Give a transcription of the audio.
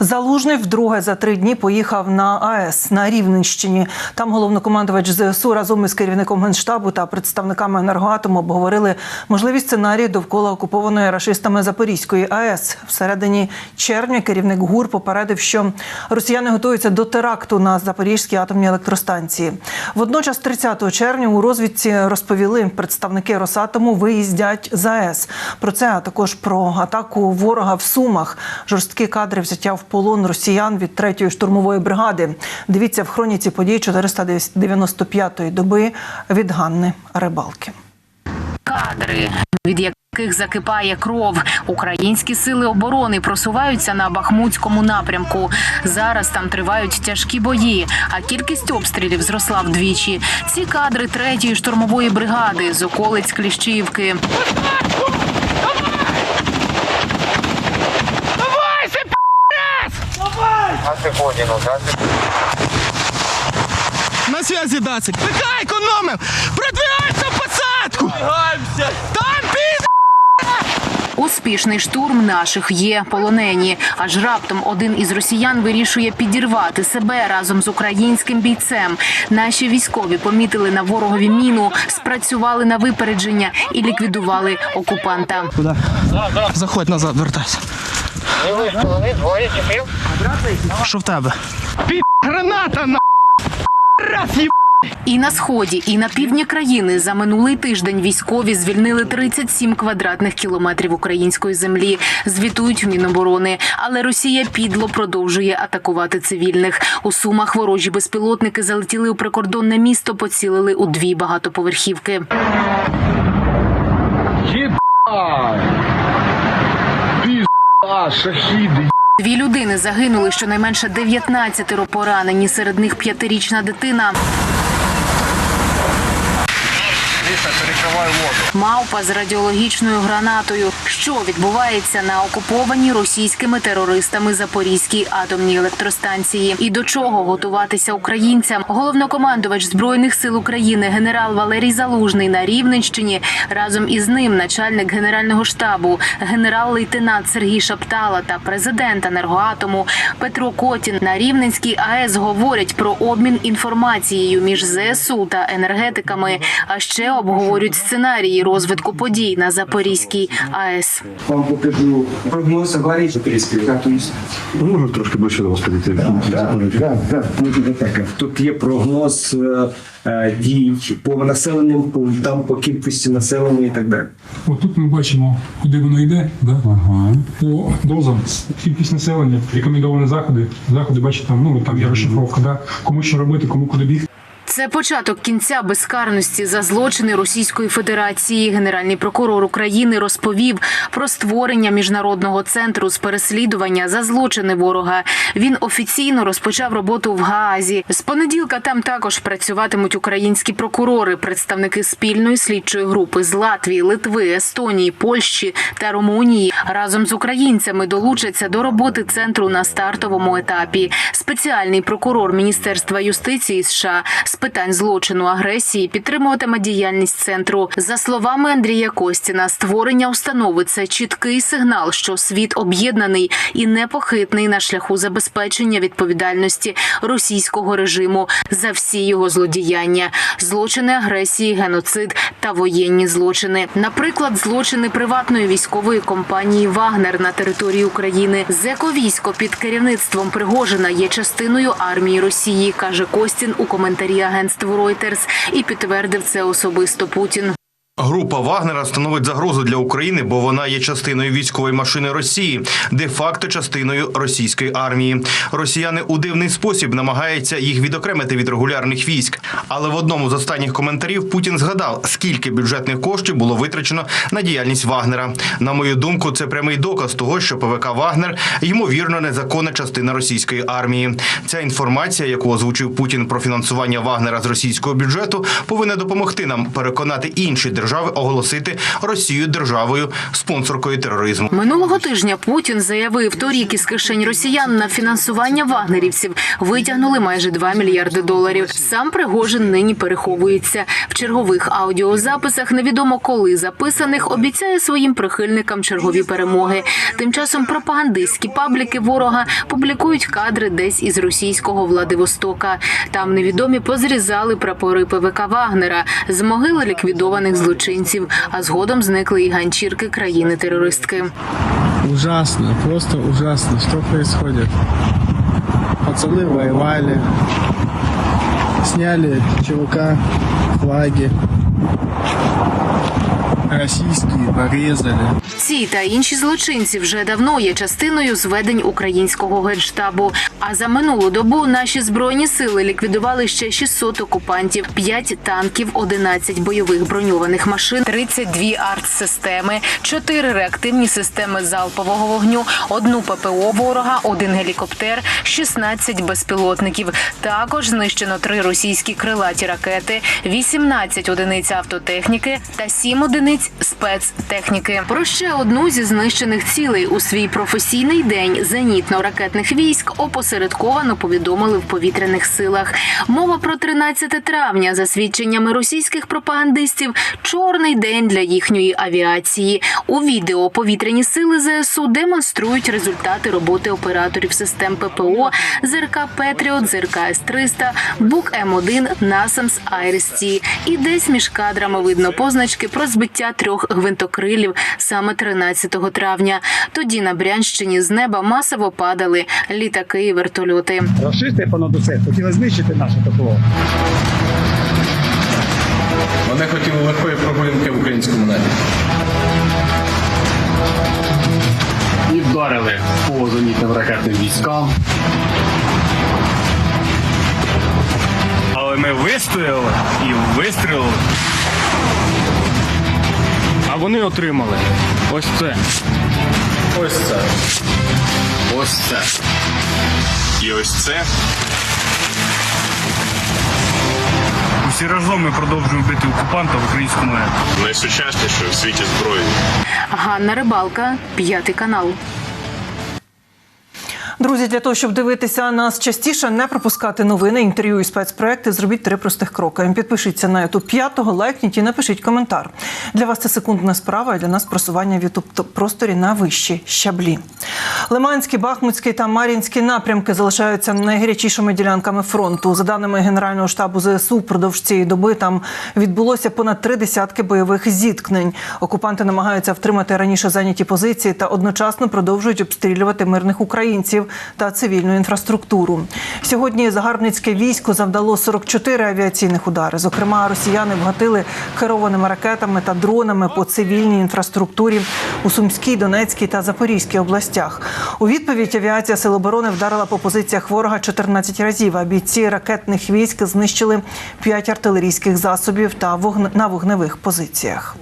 Залужний вдруге за три дні поїхав на АЕС на Рівненщині. Там головнокомандувач ЗСУ разом із керівником генштабу та представниками енергоатому обговорили можливі сценарії довкола окупованої рашистами Запорізької АЕС. Всередині червня керівник ГУР попередив, що росіяни готуються до теракту на Запорізькій атомній електростанції. Водночас, 30 червня у розвідці розповіли представники Росатому виїздять з АЕС. Про це а також про атаку ворога в Сумах. Жорсткі кадри взяття в полон росіян від 3-ї штурмової бригади. Дивіться в хроніці подій 495-ї доби від Ганни Рибалки. Кадри, від яких закипає кров. Українські сили оборони просуваються на Бахмутському напрямку. Зараз там тривають тяжкі бої, а кількість обстрілів зросла вдвічі. Ці кадри третьої штурмової бригади з околиць Кліщівки. Да? На связи Дацик. ПК економив! Продвигайся в посадку! Там під... Успішний штурм наших є полонені. Аж раптом один із росіян вирішує підірвати себе разом з українським бійцем. Наші військові помітили на ворогові міну, спрацювали на випередження і ліквідували окупанта. Куди? Заходь назад, вертайся. Двоє тіпів. Що в тебе? Під... Граната на... Раз їб... І на сході, і на півдні країни за минулий тиждень військові звільнили 37 квадратних кілометрів української землі. Звітують в Міноборони. Але Росія підло продовжує атакувати цивільних. У сумах ворожі безпілотники залетіли у прикордонне місто, поцілили у дві багатоповерхівки. А, шахіди. Дві людини загинули, щонайменше 19 поранені. Серед них п'ятирічна дитина. Мавпа з радіологічною гранатою. Що відбувається на окупованій російськими терористами Запорізькій атомній електростанції? І до чого готуватися українцям? Головнокомандувач збройних сил України генерал Валерій Залужний на Рівненщині разом із ним начальник генерального штабу, генерал-лейтенант Сергій Шаптала та президент енергоатому Петро Котін на Рівненській АЕС говорять про обмін інформацією між ЗСУ та енергетиками, а ще обговорюють сценарії розвитку подій на Запорізькій АЕС. Вам покажу прогноз аварії Запорізької атомної станції. Можна трошки ближче до вас підійти? Так, так. Тут є прогноз е, е, дій по населеним пунктам, по кількості населення і так далі. Отут ми бачимо, куди воно йде, да? по дозам, кількість населення, рекомендовані заходи. Заходи, бачите, там, ну, там є розшифровка, да? кому що робити, кому куди бігти. Це початок кінця безкарності за злочини Російської Федерації. Генеральний прокурор України розповів про створення міжнародного центру з переслідування за злочини ворога. Він офіційно розпочав роботу в Гаазі. З понеділка там також працюватимуть українські прокурори, представники спільної слідчої групи з Латвії, Литви, Естонії, Польщі та Румунії. Разом з українцями долучаться до роботи центру на стартовому етапі. Спеціальний прокурор Міністерства юстиції США питань злочину агресії підтримуватиме діяльність центру. За словами Андрія Костіна, створення установи це чіткий сигнал, що світ об'єднаний і непохитний на шляху забезпечення відповідальності російського режиму за всі його злодіяння, злочини агресії, геноцид та воєнні злочини. Наприклад, злочини приватної військової компанії Вагнер на території України. Зековійсько під керівництвом Пригожина є частиною армії Росії, каже Костін у коментарі агентству Reuters і підтвердив це особисто Путін. Група Вагнера становить загрозу для України, бо вона є частиною військової машини Росії, де-факто частиною російської армії. Росіяни у дивний спосіб намагаються їх відокремити від регулярних військ. Але в одному з останніх коментарів Путін згадав, скільки бюджетних коштів було витрачено на діяльність Вагнера. На мою думку, це прямий доказ того, що ПВК Вагнер ймовірно незаконна частина російської армії. Ця інформація, яку озвучив Путін про фінансування Вагнера з російського бюджету, повинна допомогти нам переконати інші держави держави оголосити Росію державою спонсоркою тероризму. Минулого тижня Путін заявив, торік із кишень росіян на фінансування вагнерівців витягнули майже 2 мільярди доларів. Сам Пригожин нині переховується в чергових аудіозаписах. Невідомо коли записаних обіцяє своїм прихильникам чергові перемоги. Тим часом пропагандистські пабліки ворога публікують кадри десь із російського Владивостока. Там невідомі позрізали прапори ПВК Вагнера з могили ліквідованих злочинців, а згодом зникли і ганчірки країни-терористки. Ужасно, просто ужасно. Що відбувається? Пацани воювали, сняли ЧВК, флаги, российские порезали. Ці та інші злочинці вже давно є частиною зведень українського генштабу. А за минулу добу наші збройні сили ліквідували ще 600 окупантів, 5 танків, 11 бойових броньованих машин, 32 артсистеми, 4 реактивні системи залпового вогню, одну ППО ворога, один гелікоптер, 16 безпілотників. Також знищено 3 російські крилаті ракети, 18 одиниць автотехніки та 7 одиниць спецтехніки. Про ще одну зі знищених цілей у свій професійний день зенітно-ракетних військ опосередковано повідомили в повітряних силах. Мова про 13 травня, за свідченнями російських пропагандистів, чорний день для їхньої авіації. У відео повітряні сили ЗСУ демонструють результати роботи операторів систем ППО ЗРК Петріот, ЗРК С-300, Бук М1, Насамс, Айрес-Ті. І десь між кадрами видно позначки про збиття трьох гвинтокрилів саме 13 травня. Тоді на Брянщині з неба масово падали літаки і вертольоти. Рашисти понад усе хотіли знищити наше ППО. Вони хотіли легкої прогулянки в українському небі. І вдарили по зенітним ракетним військам. Але ми вистояли і вистрілили. А вони отримали ось це. Ось це. Ось це. І ось це. Усі разом ми продовжуємо бити окупанта в українському небі. Найсучасніше в світі зброї. Ганна Рибалка, п'ятий канал. Друзі, для того, щоб дивитися нас частіше, не пропускати новини, інтерв'ю і спецпроекти, зробіть три простих кроки. Підпишіться на YouTube п'ятого, лайкніть і напишіть коментар. Для вас це секундна справа, а для нас просування в YouTube просторі на вищі щаблі. Лиманський, Бахмутський та Мар'їнський напрямки залишаються найгарячішими ділянками фронту. За даними Генерального штабу ЗСУ, впродовж цієї доби там відбулося понад три десятки бойових зіткнень. Окупанти намагаються втримати раніше зайняті позиції та одночасно продовжують обстрілювати мирних українців та цивільну інфраструктуру. Сьогодні загарбницьке військо завдало 44 авіаційних удари. Зокрема, росіяни вгатили керованими ракетами та дронами по цивільній інфраструктурі у Сумській, Донецькій та Запорізькій областях. У відповідь авіація Сил оборони вдарила по позиціях ворога 14 разів. А бійці ракетних військ знищили 5 артилерійських засобів та на вогневих позиціях.